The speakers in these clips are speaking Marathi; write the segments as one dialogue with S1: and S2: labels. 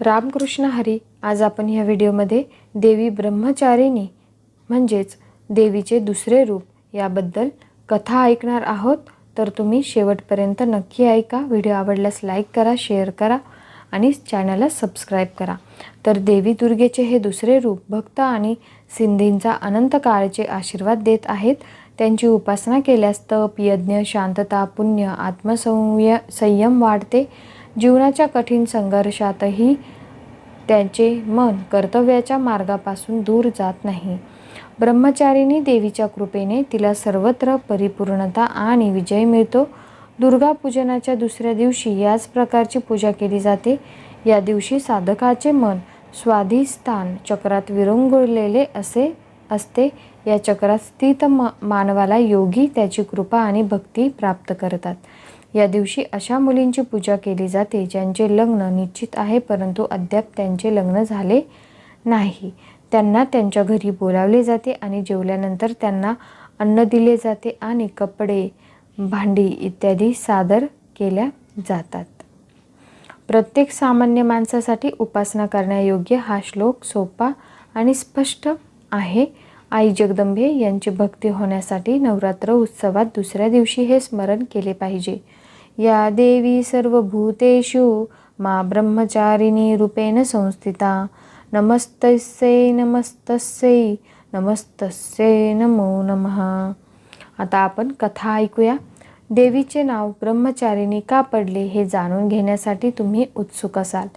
S1: रामकृष्ण हरी आज आपण ह्या व्हिडिओमध्ये देवी ब्रह्मचारिणी म्हणजेच देवीचे दुसरे रूप याबद्दल कथा ऐकणार आहोत. तर तुम्ही शेवटपर्यंत नक्की ऐका. व्हिडिओ आवडल्यास लाईक करा शेअर करा आणि चॅनलला सबस्क्राईब करा. तर देवी दुर्गेचे हे दुसरे रूप भक्त आणि सिंधींचा अनंत काळचे आशीर्वाद देत आहेत. त्यांची उपासना केल्यास तप यज्ञ शांतता पुण्य आत्मसंय संयम वाढते. जीवनाच्या कठीण संघर्षातही त्यांचे मन कर्तव्याच्या मार्गापासून दूर जात नाही. ब्रह्मचारिणी देवीच्या कृपेने तिला सर्वत्र परिपूर्णता आणि विजय मिळतो. दुर्गा पूजनाच्या दुसऱ्या दिवशी याच प्रकारची पूजा केली जाते. या दिवशी साधकाचे मन स्वाधिस्थान चक्रात विरंगुळलेले असे असते. या चक्रात स्थित म मानवाला योगी त्याची कृपा आणि भक्ती प्राप्त करतात. या दिवशी अशा मुलींची पूजा केली जाते ज्यांचे लग्न निश्चित आहे परंतु अद्याप त्यांचे लग्न झाले नाही. त्यांना त्यांच्या घरी बोलावले जाते आणि जेवल्यानंतर त्यांना अन्न दिले जाते आणि कपडे भांडी इत्यादी सादर केल्या जातात. प्रत्येक सामान्य माणसासाठी उपासना करण्यायोग्य हा श्लोक सोपा आणि स्पष्ट आहे. आई जगदंबे यांची भक्ती होण्यासाठी नवरात्र उत्सवात दुसऱ्या दिवशी हे स्मरण केले पाहिजे. या देवी सर्व भूतेषु मा ब्रह्मचारिणी रूपेण संस्थिता. नमस्तस्यै नमस्तस्यै नमस्तस्यै नमो नम. आता आपण कथा ऐकूया. देवीचे नाव ब्रह्मचारिणी का पडले हे जाणून घेण्यासाठी तुम्ही उत्सुक असाल.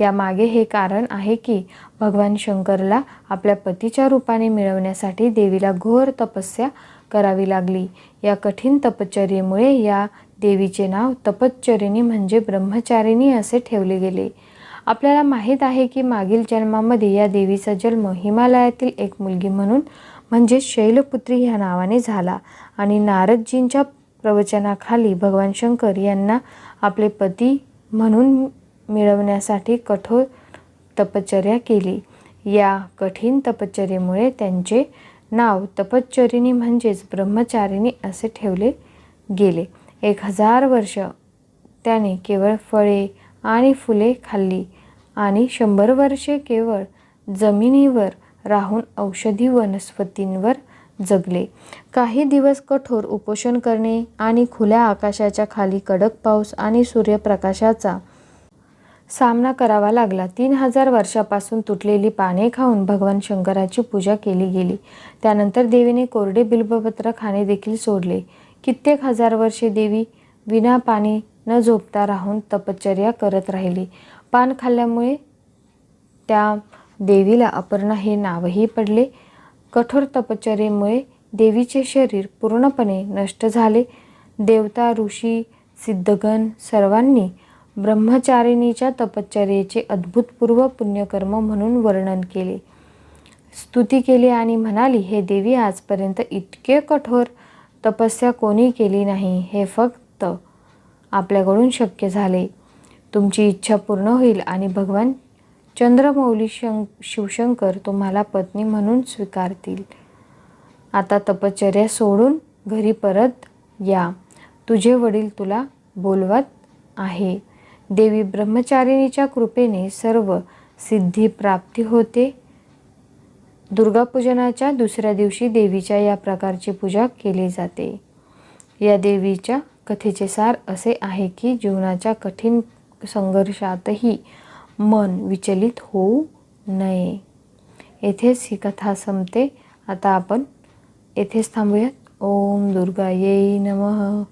S1: यामागे हे कारण आहे की भगवान शंकरला आपल्या पतीच्या रूपाने मिळवण्यासाठी देवीला घोर तपस्या करावी लागली. या कठीण तपश्चर्येमुळे या देवीचे नाव तपश्चरिणी म्हणजे ब्रह्मचारिणी असे ठेवले गेले. आपल्याला माहीत आहे की मागील जन्मामध्ये या देवीचा जन्म हिमालयातील एक मुलगी म्हणून म्हणजे शैलपुत्री ह्या नावाने झाला आणि नारदजींच्या प्रवचनाखाली भगवान शंकर यांना आपले पती म्हणून मिळवण्यासाठी कठोर तपश्चर्या केली. या कठीण तपश्चर्येमुळे त्यांचे नाव तपश्चरिणी म्हणजेच ब्रह्मचारिणी असे ठेवले गेले. एक हजार वर्ष त्याने केवळ फळे आणि फुले खाल्ली आणि शंभर वर्षे केवळ जमिनीवर राहून औषधी वनस्पतींवर जगले. काही दिवस कठोर उपोषण करणे आणि खुल्या आकाशाच्या खाली कडक पाऊस आणि सूर्यप्रकाशाचा सामना करावा लागला. तीन हजार वर्षापासून तुटलेली पाने खाऊन भगवान शंकराची पूजा केली गेली. त्यानंतर देवीने कोरडे बिल्बपत्र खाणे देखील सोडले. कित्येक हजार वर्षे देवी विना पाणी न झोपता राहून तपश्चर्या करत राहिली. पान खाल्ल्यामुळे त्या देवीला अपर्णा हे नावही पडले. कठोर तपश्चर्येमुळे देवीचे शरीर पूर्णपणे नष्ट झाले. देवता ऋषी सिद्धगण सर्वांनी ब्रह्मचारिणीच्या तपश्चर्येचे अद्भुतपूर्व पुण्यकर्म म्हणून वर्णन केले. स्तुती केली आणि म्हणाली हे देवी आजपर्यंत इतके कठोर तपस्या कोणी केली नाही. हे फक्त आपल्याकडून शक्य झाले. तुमची इच्छा पूर्ण होईल आणि भगवान चंद्रमौली शं शिवशंकर तुम्हाला पत्नी म्हणून स्वीकारतील. आता तपश्चर्या सोडून घरी परत या. तुझे वडील तुला बोलवत आहे. देवी ब्रह्मचारिणीच्या कृपेने सर्व सिद्धी प्राप्ती होते. दुर्गापूजनाच्या दुसऱ्या दिवशी देवीच्या या प्रकारची पूजा केली जाते. या देवीच्या कथेचे सार असे आहे की जीवनाच्या कठीण संघर्षातही मन विचलित होऊ नये. येथेच ही कथा संपते. आता आपण येथेच थांबूयात. ओम दुर्गा येई नमः.